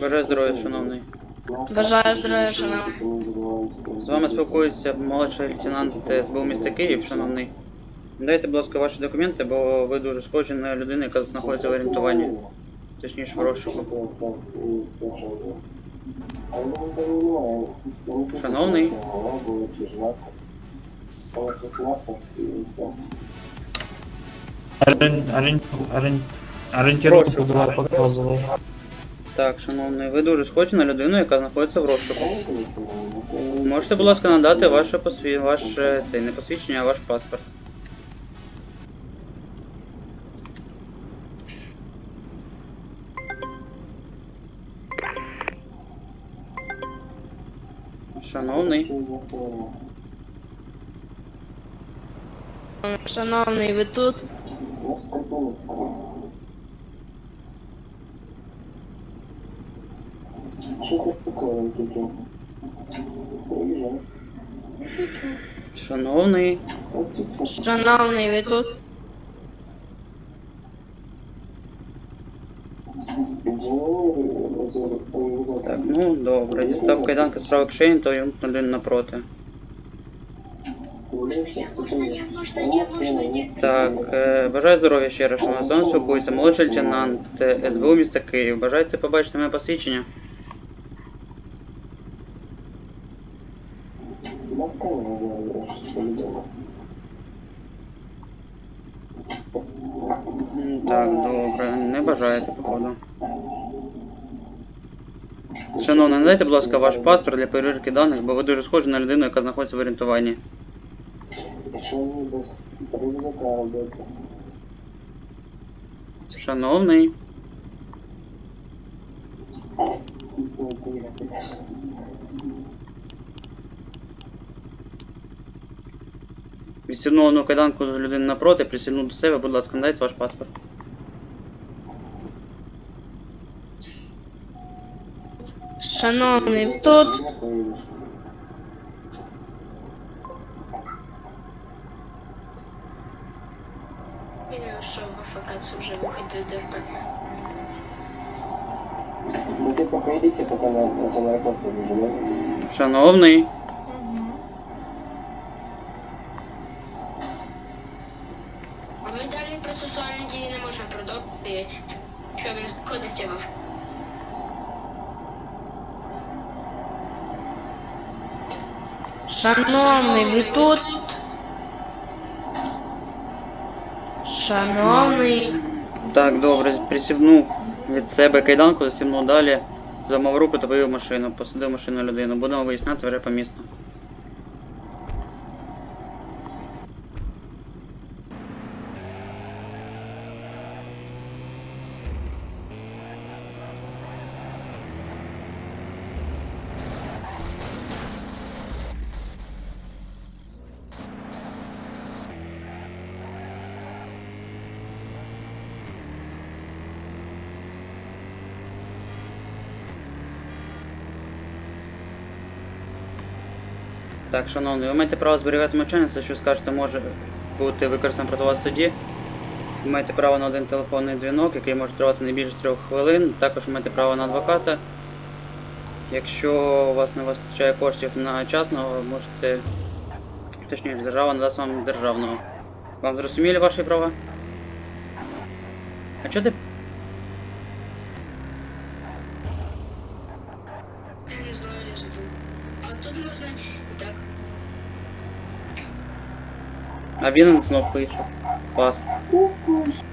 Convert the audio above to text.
Бажаю здоров'я, шановний. Бажаю здоров'я, шановний. З вами спілкується молодший лейтенант ЦСБУ міста Київ, шановний. Дайте, будь ласка, ваші документи, бо ви дуже схожі на людину, яка знаходиться в орієнтуванні. Точніше, в розшуку. Шановний. Прошу. давай показувай. Так, шановний, ви дуже схожі на людину, яка знаходиться в розшуку. Можете, будь ласка, надати ваше посві... ваше цей не посвідчення, а ваш паспорт. Шановний, Шановний, ви тут? шановний, Шановний, ви тут? Так, ну добре, дістав кайданки з правої кишені та увімкнув людину напроти. Так, е, бажаю здоров'я ще раз. З вами спілкується молодший лейтенант СБУ міста Київ. Бажаєте побачити моє посвідчення? М, Так, добре, не бажаєте, походу. Шановний, надайте, будь ласка, ваш паспорт для перевірки даних, бо ви дуже схожі на людину, яка знаходиться в орієнтуванні. Шановний. Відсівнув одну кайданку людини напроти, присівнув до себе, будь ласка, надайте ваш паспорт. Шановний, ви тут? Він що в АФК вже виходить до РП. Ну ты пока идите, пока на, на самоаэропорт не Шановний. А ми далі процесуальні дії не можемо продовжити, що він знаходиться в Шановний, ви тут? Шановний. Так, добре, присівнув від себе кайданку, засівнув далі, замав руку та вивів машину, посадив машину людину. Будемо виясняти вже по місту. Так, шановний, ви маєте право зберігати мовчання, це що скажете може бути використано проти вас в суді. Ви маєте право на один телефонний дзвінок, який може тривати не більше трьох хвилин. Також ви маєте право на адвоката. Якщо у вас не вистачає коштів на частного, можете. Точніше, держава надасть вам державного. Вам зрозуміли ваші права? А чого ти Я не знаю, я забув. А тут можна. А він знов вийшов. Пас. Кукусь.